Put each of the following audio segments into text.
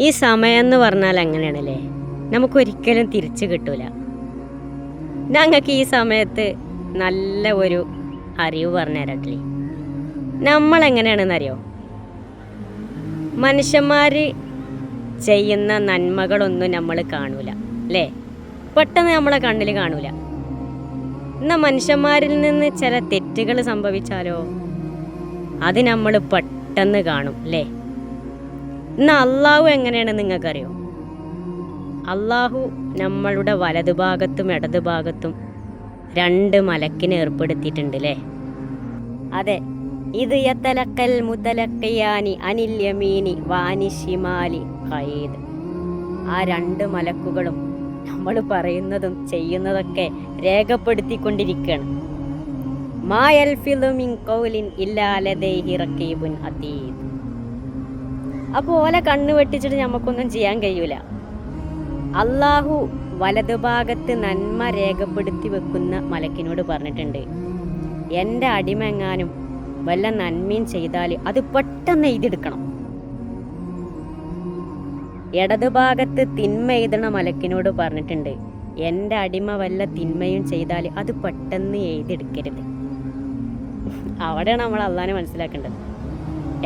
ഈ സമയം എന്ന് പറഞ്ഞാൽ അങ്ങനെയാണല്ലേ? നമുക്കൊരിക്കലും തിരിച്ചു കിട്ടൂല. ഞങ്ങൾക്ക് ഈ സമയത്ത് നല്ല ഒരു അറിവ് പറഞ്ഞു തരട്ടില്ലേ നമ്മൾ എങ്ങനെയാണെന്നറിയോ മനുഷ്യന്മാർ ചെയ്യുന്ന നന്മകളൊന്നും നമ്മൾ കാണൂല അല്ലേ? പെട്ടെന്ന് നമ്മളെ കണ്ണിൽ കാണൂല. എന്നാൽ മനുഷ്യന്മാരിൽ നിന്ന് ചില തെറ്റുകൾ സംഭവിച്ചാലോ? അത് നമ്മൾ പെട്ടെന്ന് കാണും അല്ലേ? ഇന്ന് അള്ളാഹു എങ്ങനെയാണ് നിങ്ങൾക്കറിയോ? അള്ളാഹു നമ്മളുടെ വലതു ഭാഗത്തും വലതുഭാഗത്തും ഇടതുഭാഗത്തും രണ്ട് മലക്കിനെ ഏർപ്പെടുത്തിയിട്ടുണ്ട് അല്ലേ അതെ. ഇത് യത്തലക്കൽ മുത്തലക്കയാനി അനിൽ യമീനി വാനി ഷിമാലി ഖൈദ്. ആ രണ്ട് മലക്കുകളും നമ്മൾ പറയുന്നതും ചെയ്യുന്നതൊക്കെ രേഖപ്പെടുത്തിക്കൊണ്ടിരിക്കുകയാണ്. മാ ഫിലുമിൻ കൗലിൻ ഖൗലിൻ റക്കീബുൻ അതീദ് അപ്പോൾ ഓലെ കണ്ണ് വെട്ടിച്ചിട്ട് നമുക്കൊന്നും ചെയ്യാൻ കഴിയൂല. അള്ളാഹു വലതുഭാഗത്ത് നന്മ രേഖപ്പെടുത്തി വെക്കുന്ന മലക്കിനോട് പറഞ്ഞിട്ടുണ്ട്. എന്റെ അടിമെങ്ങാനും വല്ല നന്മയും ചെയ്താൽ അത് പെട്ടെന്ന് എഴുതിയെടുക്കണം. ഇടതുഭാഗത്ത് തിന്മ എഴുതണ മലക്കിനോട് പറഞ്ഞിട്ടുണ്ട്. എന്റെ അടിമ വല്ല തിന്മയും ചെയ്താൽ അത് പെട്ടെന്ന് എഴുതിയെടുക്കരുത്. അവിടെയാണ് നമ്മൾ അള്ളാനെ മനസ്സിലാക്കേണ്ടത്.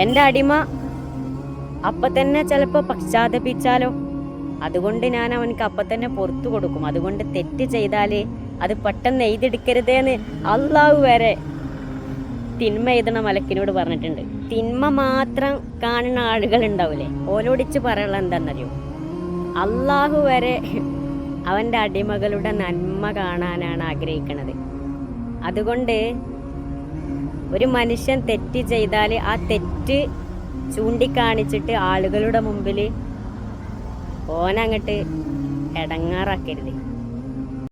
എന്റെ അടിമ അപ്പം തന്നെ ചിലപ്പോ പശ്ചാത്തപിച്ചാലോ? അതുകൊണ്ട് ഞാൻ അവനക്ക് അപ്പൊ തന്നെ പുറത്തു കൊടുക്കും. അതുകൊണ്ട് തെറ്റ് ചെയ്താലേ അത് പെട്ടെന്ന് എഴുതിയെടുക്കരുതേന്ന് അള്ളാഹു വരെ തിന്മ എഴുതണ മലക്കിനോട് പറഞ്ഞിട്ടുണ്ട്. തിന്മ മാത്രം കാണുന്ന ആളുകൾ ഉണ്ടാവില്ലേ ഓലോടിച്ച് പറയാനുള്ള എന്താണെന്നറിയോ അള്ളാഹു വരെ അവന്റെ അടിമകളുടെ നന്മ കാണാനാണ് ആഗ്രഹിക്കുന്നത് അതുകൊണ്ട് ഒരു മനുഷ്യൻ തെറ്റ് ചെയ്താൽ ആ തെറ്റ് ചൂണ്ടിക്കാണിച്ചിട്ട് ആളുകളുടെ മുമ്പിൽ ഓനങ്ങട്ട് ഇടങ്ങാറാക്കരുത്